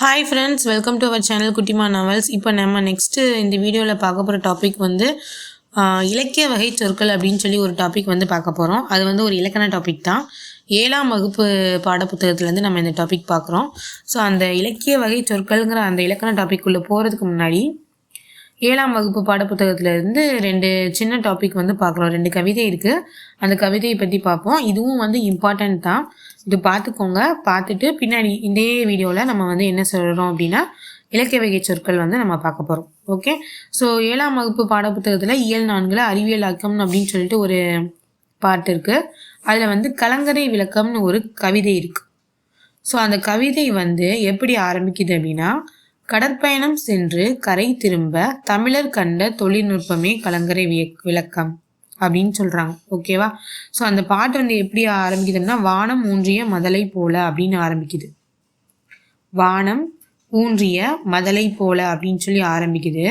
Hi friends welcome to our channel Kuttima novels இப்போ நம்ம next இந்த வீடியோவில் பார்க்க போகிற டாபிக் வந்து இலக்கிய வகை சொற்கள் அப்படின்னு சொல்லி ஒரு டாபிக் வந்து பார்க்க போகிறோம் அது வந்து ஒரு இலக்கண டாபிக் தான். ஏழாம் வகுப்பு பாடப்புத்தகத்துலேருந்து நம்ம இந்த டாபிக் பார்க்குறோம். ஸோ அந்த இலக்கிய வகை சொற்கள்ங்கிற அந்த இலக்கண டாபிக் உள்ளே போகிறதுக்கு முன்னாடி ஏழாம் வகுப்பு பாடப்புத்தகத்துலேருந்து ரெண்டு சின்ன டாபிக் வந்து பார்க்குறோம் ரெண்டு கவிதை இருக்குது அந்த கவிதையை பற்றி பார்ப்போம். இதுவும் வந்து இம்பார்ட்டன்ட் தான். இது பார்த்துக்கோங்க. பார்த்துட்டு பின்னாடி இதே வீடியோவில் நம்ம வந்து என்ன சொல்கிறோம் அப்படின்னா இலக்கிய வகை சொற்கள் வந்து நம்ம பார்க்க போகிறோம் ஓகே ஸோ ஏழாம் வகுப்பு பாடப்புத்தகத்தில் இயல் நான்கில் அறிவியல் அக்கம் அப்படின்னு சொல்லிட்டு ஒரு பாட்டு இருக்குது அதில் வந்து கலங்கரை விளக்கம்னு ஒரு கவிதை இருக்குது ஸோ அந்த கவிதை வந்து எப்படி ஆரம்பிக்குது அப்படின்னா கடற்பயணம் சென்று கரை திரும்ப தமிழர் கண்ட தொழில்நுட்பமே கலங்கரை விளக்கம் அப்படின்னு சொல்றாங்க. ஓகேவா ஸோ அந்த பாட்டு வந்து எப்படி ஆரம்பிக்குதுன்னா வானம் ஊன்றிய மதலை போல அப்படின்னு ஆரம்பிக்குது. வானம் ஊன்றிய மதலை போல அப்படின்னு சொல்லி ஆரம்பிக்குது.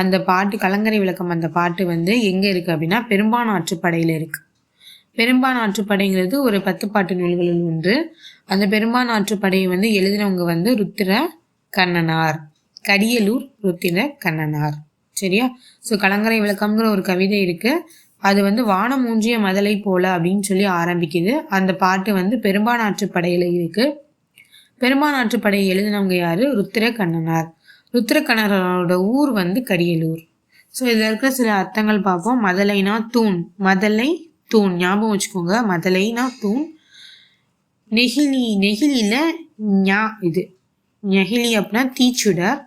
அந்த பாட்டு கலங்கரை விளக்கம் அந்த பாட்டு வந்து எங்கே இருக்குது அப்படின்னா பெரும்பான் ஆற்றுப்படையில் இருக்குது பெரும்பான் ஆற்றுப்படைங்கிறது ஒரு பத்து பாட்டு நூல்களில் ஒன்று. அந்த பெரும்பான் ஆற்றுப்படையை வந்து எழுதினவங்க வந்து ருத்திர கண்ணனார். கடியலூர் ருத்திர கண்ணனார். சரியா? ஸோ கலங்கரை விளக்கம்ங்கிற ஒரு கவிதை இருக்கு. அது வந்து வானம் ஊன்றிய மதலை போல அப்படின்னு சொல்லி ஆரம்பிக்குது. அந்த பாட்டு வந்து பெரும்பான் படையில இருக்கு. பெரும்பான் படையை எழுதினவங்க யாரு? ருத்திர கண்ணனார் ருத்திர கண்ணனரோட ஊர் வந்து கடியலூர். ஸோ இதில் இருக்கிற சில அர்த்தங்கள் பார்ப்போம். மதலைனா தூண். மதலை தூண். ஞாபகம் வச்சுக்கோங்க. மதலைனா தூண். நெகிழி நெகிழில ஞா இது. நெகிழி அப்படின்னா தீச்சுடர்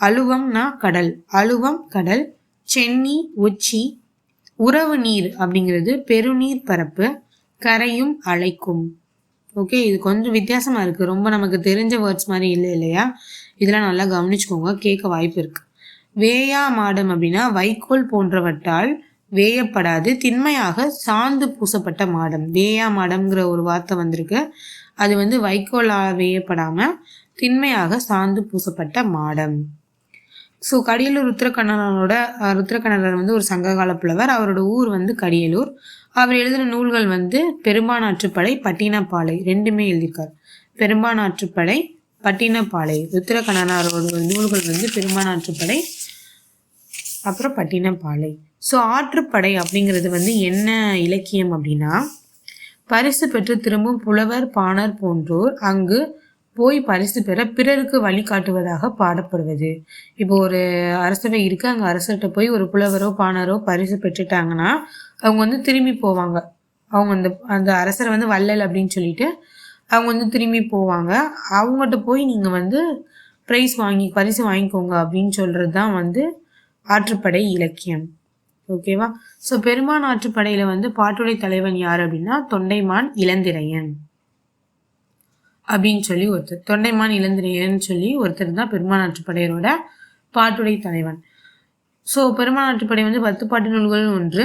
அழுவம்னா கடல் அழுவம் கடல் சென்னி உச்சி உறவு நீர் அப்படிங்கிறது பெருநீர் பரப்பு கரையும் அழைக்கும் ஓகே இது கொஞ்சம் வித்தியாசமாக இருக்கு. ரொம்ப நமக்கு தெரிஞ்ச வேர்ட்ஸ் மாதிரி இல்லை இல்லையா? இதெல்லாம் நல்லா கவனிச்சுக்கோங்க. கேட்க வாய்ப்பு இருக்கு. வேயா மாடம் அப்படின்னா வைக்கோல் போன்றவற்றால் வேயப்படாது திண்மையாக சாந்து பூசப்பட்ட மாடம். வேயா மாடம்ங்கிற ஒரு வார்த்தை வந்திருக்கு. அது வந்து வைக்கோலால் வேயப்படாமல் திண்மையாக சாந்து பூசப்பட்ட மாடம். ஸோ கடியலூர் ருத்ரகண்ணனோட அஹ், வந்து ஒரு சங்ககால புலவர். அவரோட ஊர் வந்து கடியலூர். அவர் எழுதின நூல்கள் வந்து பெரும்பானாற்றுப்படை பட்டினப்பாலை ரெண்டுமே எழுதியிருக்கார். பெரும்பானாற்றுப்படை பட்டினப்பாலை ருத்ரகண்ணனாரோட நூல்கள் வந்து பெரும்பானாற்றுப்படை அப்புறம் பட்டினப்பாலை. ஸோ ஆற்றுப்படை அப்படிங்கிறது வந்து என்ன இலக்கியம் அப்படின்னா பரிசு பெற்று திரும்பும் புலவர் பாணர் போன்றோர் அங்கு போய் பரிசு பெற பிறருக்கு வழிகாட்டுவதாக பாடப்படுவது. இப்போ ஒரு அரசவை இருக்கு. அங்கே அரசர்கிட்ட போய் ஒரு புலவரோ பாணரோ பரிசு பெற்றுட்டாங்கன்னா அவங்க வந்து திரும்பி போவாங்க. அவங்க அந்த அந்த அரசரை வந்து வள்ளல் அப்படின்னு சொல்லிட்டு அவங்க வந்து திரும்பி போவாங்க. அவங்ககிட்ட போய் நீங்கள் வந்து ப்ரைஸ் வாங்கி பரிசு வாங்கிக்கோங்க அப்படின்னு சொல்கிறது தான் வந்து ஆற்றுப்படை இலக்கியம். ஓகேவா ஸோ பெருமான் ஆற்றுப்படையில் வந்து பாட்டுடை தலைவன் யார் அப்படின்னா தொண்டைமான் இளந்திரையன். அப்படின்னு சொல்லி ஒருத்தர் தொண்டைமான் இளந்திரையன் சொல்லி ஒருத்தர் தான் பெருமான் ஆற்றுப்படையரோட பாட்டுடை தலைவன். ஸோ பெருமாள் ஆற்றுப்படை வந்து பத்து பாட்டு நூல்கள் ஒன்று.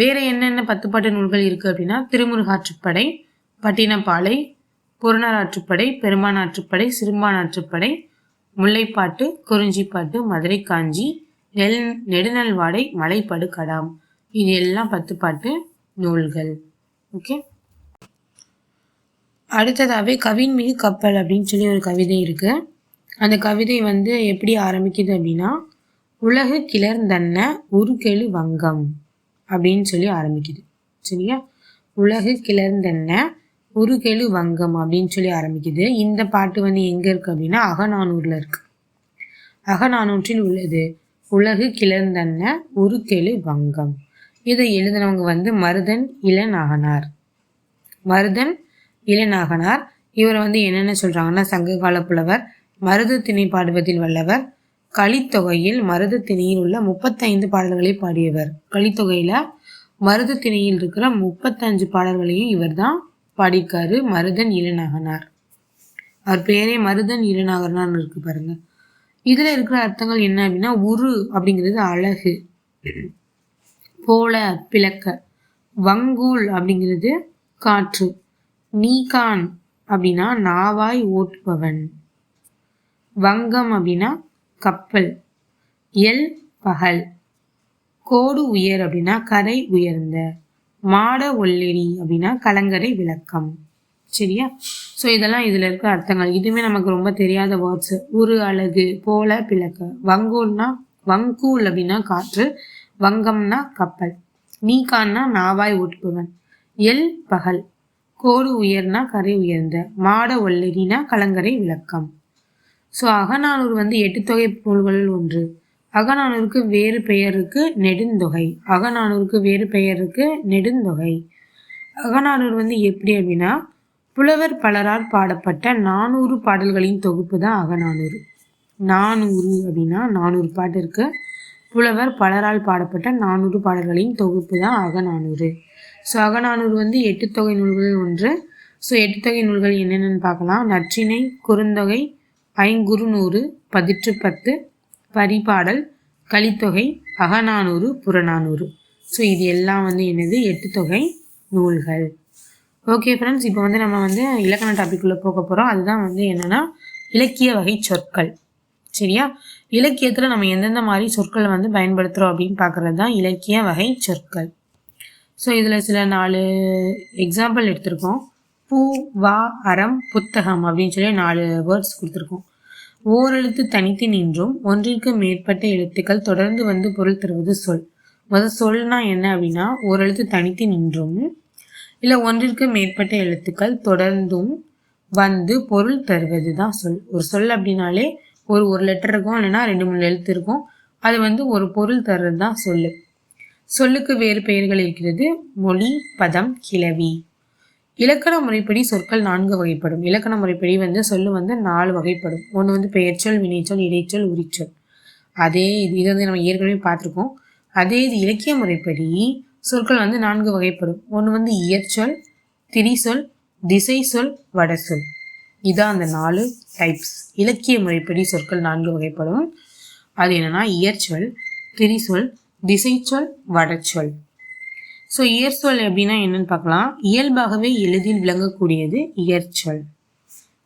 வேற என்னென்ன பத்து பாட்டு நூல்கள் இருக்கு அப்படின்னா திருமுருகாற்றுப்படை பட்டினப்பாலை புறநார் ஆற்றுப்படை பெருமான் ஆற்றுப்படை சிறுமானாற்றுப்படை முல்லைப்பாட்டு குறிஞ்சிப்பாட்டு மதுரை காஞ்சி நெல் நெடுநல்வாடை மலைப்படு கடாம் இது எல்லாம் பத்து பாட்டு நூல்கள். ஓகே அடுத்ததாகவே கவின் மிகு கப்பல் அப்படின்னு சொல்லி ஒரு கவிதை இருக்குது அந்த கவிதை வந்து எப்படி ஆரம்பிக்குது அப்படின்னா உலகு கிளர்ந்தன்ன உருகெழு வங்கம் அப்படின்னு சொல்லி ஆரம்பிக்குது. சரியா? உலகு கிளர்ந்தன்ன ஒரு கெழு வங்கம் அப்படின்னு சொல்லி ஆரம்பிக்குது. இந்த பாட்டு வந்து எங்கே இருக்குது அப்படின்னா அகநானூரில் இருக்குது அகநானூற்றில் உள்ளது உலகு கிளர்ந்தன்ன உருகெழு வங்கம் இதை எழுதினவங்க வந்து மருதன் இளநாகனார். மருதன் இளநாகனார். இவர் வந்து என்னென்ன சொல்றாங்கன்னா சங்ககால புலவர் மருத திணை பாடுவதில் வல்லவர் கலித்தொகையில் மருத திணையில் உள்ள முப்பத்தைந்து பாடல்களை பாடியவர். கலித்தொகையில மருத திணையில் இருக்கிற முப்பத்தஞ்சு பாடல்களையும் இவர்தான் பாடியிருக்காரு மருதன் இளநாகனார். அவர் பேரே மருதன் இளநாகனார் இருக்கு பாருங்க. இதுல இருக்கிற அர்த்தங்கள் என்ன அப்படின்னா உரு அப்படிங்கிறது அழகு. போல பிளக்க. வங்கூல் அப்படிங்கிறது காற்று. நீகான் அப்படின்னா நாவாய் ஓட்டுபவன். வங்கம் அப்படின்னா கப்பல். எல் பகல். கோடு உயர் அப்படின்னா கரை உயர்ந்த. மாட ஒல்லெரி அப்படின்னா கலங்கரை விளக்கம். சரியா? ஸோ இதெல்லாம் இதில் இருக்க அர்த்தங்கள். இதுவுமே நமக்கு ரொம்ப தெரியாத வேர்ட்ஸ் உரு அழகு போல பிளக்க. வங்கூல்னா வங்கூல் அப்படின்னா காற்று. வங்கம்னா கப்பல். நீக்கான்னா நாவாய் ஓட்டுபவன். எல் பகல். கோடு உயர்னா கரை உயர்ந்த மாட ஒல்லரினா கலங்கரை விளக்கம். ஸோ அகநானூறு வந்து எட்டு தொகை நூல்களில் ஒன்று. அகநானூருக்கு வேறு பெயருக்கு நெடுந்தொகை. அகநானூருக்கு வேறு பெயருக்கு நெடுந்தொகை. அகநானூறு வந்து எப்படி அப்படின்னா புலவர் பலரால் பாடப்பட்ட நானூறு பாடல்களின் தொகுப்பு தான் அகநானூறு. நானூறு அப்படின்னா நானூறு பாட்டு இருக்கு. புலவர் பலரால் பாடப்பட்ட நானூறு பாடல்களின் தொகுப்பு தான் அகநானூறு. ஸோ அகநானூறு வந்து எட்டு தொகை நூல்களில் ஒன்று. ஸோ எட்டு தொகை நூல்கள் என்னென்னு பார்க்கலாம். நற்றினை குறுந்தொகை ஐங்குறுநூறு பதிற்று பத்து பரிபாடல் கலித்தொகை அகநானூறு புறநானூறு. ஸோ இது எல்லாம் வந்து என்னது? எட்டு தொகை நூல்கள். ஓகே ஃப்ரெண்ட்ஸ் இப்போ வந்து நம்ம வந்து இலக்கண டாபிக்குள்ளே போக போகிறோம் அதுதான் வந்து என்னென்னா இலக்கிய வகை சொற்கள். சரியா? இலக்கியத்தில் நம்ம எந்தெந்த மாதிரி சொற்களை வந்து பயன்படுத்துகிறோம் அப்படின்னு பார்க்குறது தான் இலக்கிய வகை சொற்கள். ஸோ இதில் சில நாலு எக்ஸாம்பிள் எடுத்திருக்கோம். பூ வா அறம் புத்தகம் அப்படின்னு சொல்லி நாலு வேர்ட்ஸ் கொடுத்துருக்கோம். ஓரெழுத்து தனித்து நின்றும் ஒன்றிற்கு மேற்பட்ட எழுத்துக்கள் தொடர்ந்து வந்து பொருள் தருவது சொல். முதல் சொல்னா என்ன அப்படின்னா ஓரெழுத்து தனித்து நின்றும் இல்லை ஒன்றிற்கு மேற்பட்ட எழுத்துக்கள் தொடர்ந்தும் வந்து பொருள் தருவது தான் சொல். ஒரு சொல் அப்படின்னாலே ஒரு ஒரு லெட்டர் இருக்கும் இல்லைன்னா ரெண்டு மூணு எழுத்து இருக்கும். அது வந்து ஒரு பொருள் தர்றது தான் சொல்லு. சொல்லுக்கு வேறு பெயர்கள் இருக்கிறது. மொழி பதம் கிளவி. இலக்கண முறைப்படி சொற்கள் நான்கு வகைப்படும். இலக்கண முறைப்படி வந்து சொல்லு வந்து நாலு வகைப்படும். ஒன்று வந்து பெயர்ச்சொல் வினைச்சொல் இடைச்சொல் உரிச்சொல். அதே இது இதை வந்து நம்ம ஏற்கனவே பார்த்துருக்கோம். அதே இது இலக்கிய முறைப்படி சொற்கள் வந்து நான்கு வகைப்படும். ஒன்று வந்து இயற்சொல் திரிசொல் திசை சொல் வடசொல். இதான் அந்த நாலு டைப்ஸ் இலக்கிய முறைப்படி சொற்கள் நான்கு வகைப்படும். அது என்னன்னா இயற்சொல் திரிசொல் திசைச்சொல் வடச்சொல். ஸோ இயற்சொல் அப்படின்னா என்னன்னு பார்க்கலாம். இயல்பாகவே எளிதில் விளங்கக்கூடியது இயற்சொல்.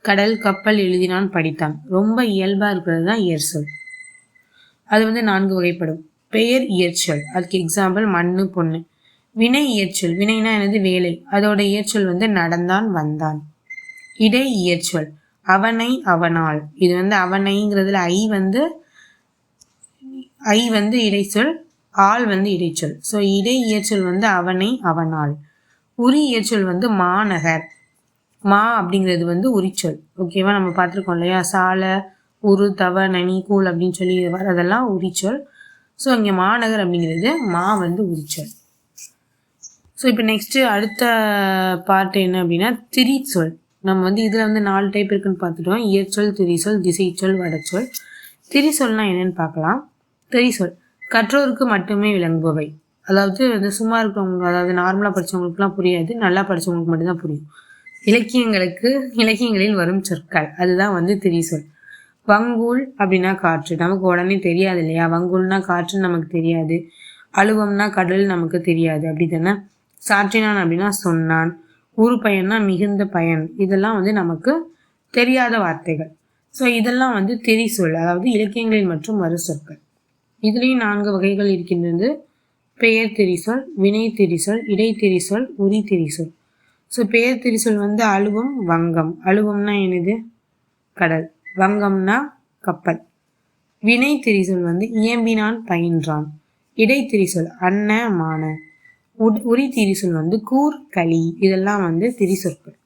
கடல் கப்பல் எழுதினான் படித்தான். ரொம்ப இயல்பாக இருக்கிறது தான் இயற்சொல். அது வந்து நான்கு வகைப்படும். பெயர் இயற்சொல். அதுக்கு எக்ஸாம்பிள் மண்ணு பொண்ணு. வினை இயற்சொல். வினைனா எனது வேலை. அதோட இயற்சொல் வந்து நடந்தான் வந்தான். இடை இயற்சொல். அவனை அவனால். இது வந்து அவனைங்கிறதுல ஐ வந்து ஐ வந்து இடைச்சொல் ஆள் வந்து இடைச்சொல் ஸோ இடை இயற்சொல் வந்து அவனை அவனால். உரி இயற்சொல் வந்து மாநகர். மா அப்படிங்கிறது வந்து உரிச்சொல். ஓகேவா நம்ம பார்த்துருக்கோம் இல்லையா? சாலை உரு தவ நனி கூழ் அப்படின்னு சொல்லி வரதெல்லாம் உரிச்சொல். ஸோ இங்கே மாநகர் அப்படிங்கிறது மா வந்து உரிச்சொல். ஸோ இப்போ நெக்ஸ்ட்டு அடுத்த பார்ட் என்ன அப்படின்னா திரிச்சொல். நம்ம வந்து இதில் வந்து நாலு டைப் இருக்குன்னு பார்த்துட்டோம். இயற்சொல் திரிசொல் திசைச்சொல் வடச்சொல். திரிசொல்னால் என்னென்னு பார்க்கலாம். திரிசொல். கற்றோருக்கு மட்டுமே விளங்குபவை. அதாவது வந்து சும்மா இருக்கிறவங்க அதாவது நார்மலாக படித்தவங்களுக்குலாம் புரியாது நல்லா படித்தவங்களுக்கு மட்டும்தான் புரியும். இலக்கியங்களுக்கு இலக்கியங்களில் வரும் சொற்கள். அதுதான் வந்து திரிசொல். வங்கூல் அப்படின்னா காற்று. நமக்கு உடனே தெரியாது இல்லையா? வங்கூல்னா காற்றுன்னு நமக்கு தெரியாது. அழுவம்னா கடல் நமக்கு தெரியாது. அப்படி தானே? சாற்றினான் அப்படின்னா சொன்னான். ஊர் பயன்னா மிகுந்த பயன். இதெல்லாம் வந்து நமக்கு தெரியாத வார்த்தைகள். ஸோ இதெல்லாம் வந்து தெரி சொல் அதாவது இலக்கியங்களில் மற்றும் மறு சொற்கள் இதுலேயும் நான்கு வகைகள் இருக்கின்றது. பெயர் தெரிசொல் வினை தெரிசொல் இடை உரி தெரிசொல். ஸோ பெயர் திரிசொல் வந்து அழுவம் வங்கம். அழுவம்னா என்னது? கடல். வங்கம்னா கப்பல். வினை தெரிசொல் வந்து இயம்பினான் பயின்றான். இடை அன்ன மான. உரி திரிசொல் வந்து கூர் களி. இதெல்லாம் வந்து திரிசொற்கள்.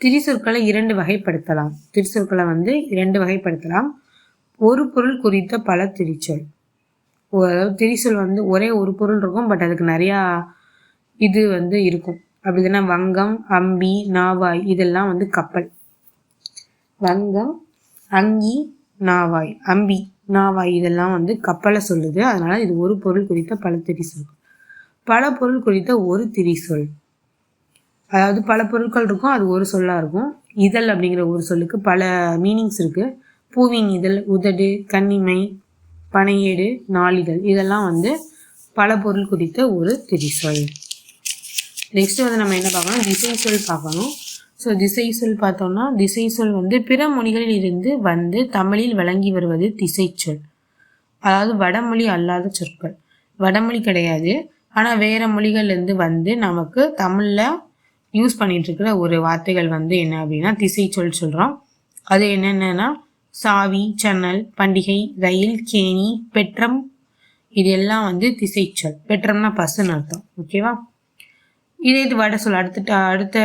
திரிசொற்களை இரண்டு வகைப்படுத்தலாம். திரிசொற்களை வந்து இரண்டு வகைப்படுத்தலாம். ஒரு பொருள் குறித்த பல திரிச்சொல் அதாவது திரிசொல் வந்து ஒரே ஒரு பொருள் இருக்கும் பட் அதுக்கு நிறையா இது வந்து இருக்கும். அப்படி வங்கம் அம்பி நாவாய் இதெல்லாம் வந்து கப்பல். வங்கம் அங்கி நாவாய். அம்பி நாவாய் இதெல்லாம் வந்து கப்பலை சொல்லுது. அதனால இது ஒரு பொருள் குறித்த பல திரிசொல். பல பொருள் குறித்த ஒரு திரிசொல். அதாவது பல பொருட்கள் இருக்கும் அது ஒரு சொல்லாக இருக்கும். இதழ் அப்படிங்கிற ஒரு சொல்லுக்கு பல மீனிங்ஸ் இருக்குது பூவின் இதழ் உதடு கன்னிமை பனையேடு நாளிதழ் இதெல்லாம் வந்து பல பொருள் குறித்த ஒரு திரிசொல் நெக்ஸ்ட் வந்து நம்ம என்ன பார்க்கணும்? திசை சொல் பார்க்கணும். ஸோ திசை சொல் பார்த்தோம்னா திசை சொல் வந்து பிற மொழிகளில் இருந்து வந்து தமிழில் வழங்கி வருவது திசை சொல். அதாவது வடமொழி அல்லாத சொற்கள். வடமொழி கிடையாது. ஆனால் வேறு மொழிகள்லேருந்து வந்து நமக்கு தமிழில் யூஸ் பண்ணிட்டு இருக்கிற ஒரு வார்த்தைகள் வந்து என்ன அப்படின்னா திசை சொல் சொல்கிறோம் அது என்னென்னா சாவி சன்னல் பண்டிகை ரயில் கேணி பெற்றம் இது எல்லாம் வந்து திசைச்சொல். பெற்றம்னா பசுன்னு அர்த்தம். ஓகேவா இதே இது வட சொல். அடுத்த அடுத்த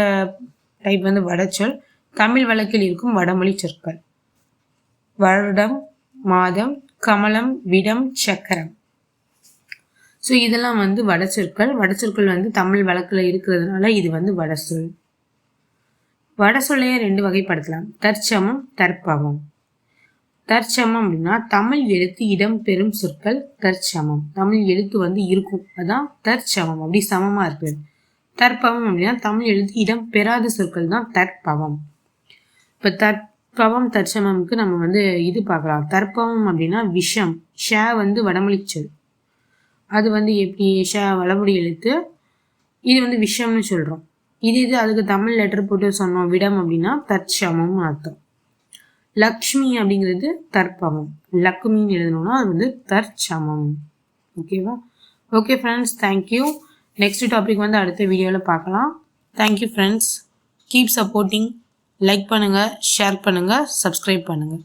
டைப் வந்து வடச்சொல் தமிழ் வழக்கில் இருக்கும் வடமொழி சொற்கள். வருடம் மாதம் கமலம் விடம் சக்கரம். ஸோ இதெல்லாம் வந்து வடச்சொற்கள் வடச்சொற்கள் வந்து தமிழ் வழக்கில் இருக்கிறதுனால இது வந்து வடசொல் வடசொல்லையே ரெண்டு வகைப்படுத்தலாம். தற்சமம் தற்பவம். தற்சமம் அப்படின்னா தமிழ் எழுத்து இடம் பெறும் சொற்கள் தற்சமம். தமிழ் எழுத்து வந்து இருக்கும். அதான் தற்சமம். அப்படி சமமாக இருக்குது தற்பவம் அப்படின்னா தமிழ் எழுத்து இடம் பெறாத சொற்கள் தான் தற்பவம். இப்போ தற்பவம் தற்சமம்க்கு நம்ம வந்து இது பார்க்கலாம். தற்பவம் அப்படின்னா விஷம். ஷே வந்து வடமொழி சொல். அது வந்து எப்படி? ஷே வடமொழி எழுத்து. இது வந்து விஷம்னு சொல்கிறோம் இது இது அதுக்கு தமிழ் லெட்டர் போட்டு சொன்னோம். விடம் அப்படின்னா தற்சமம் அர்த்தம். லக்ஷ்மி அப்படிங்கிறது தற்பமம் லக்ஷ்மின்னு எழுதணும்னா அது வந்து தற்சமம். ஓகேவா okay friends thank you next topic வந்து அடுத்த வீடியோவில் பார்க்கலாம். Thank you friends keep supporting like பண்ணுங்கள் ஷேர் பண்ணுங்கள் சப்ஸ்கிரைப் பண்ணுங்கள்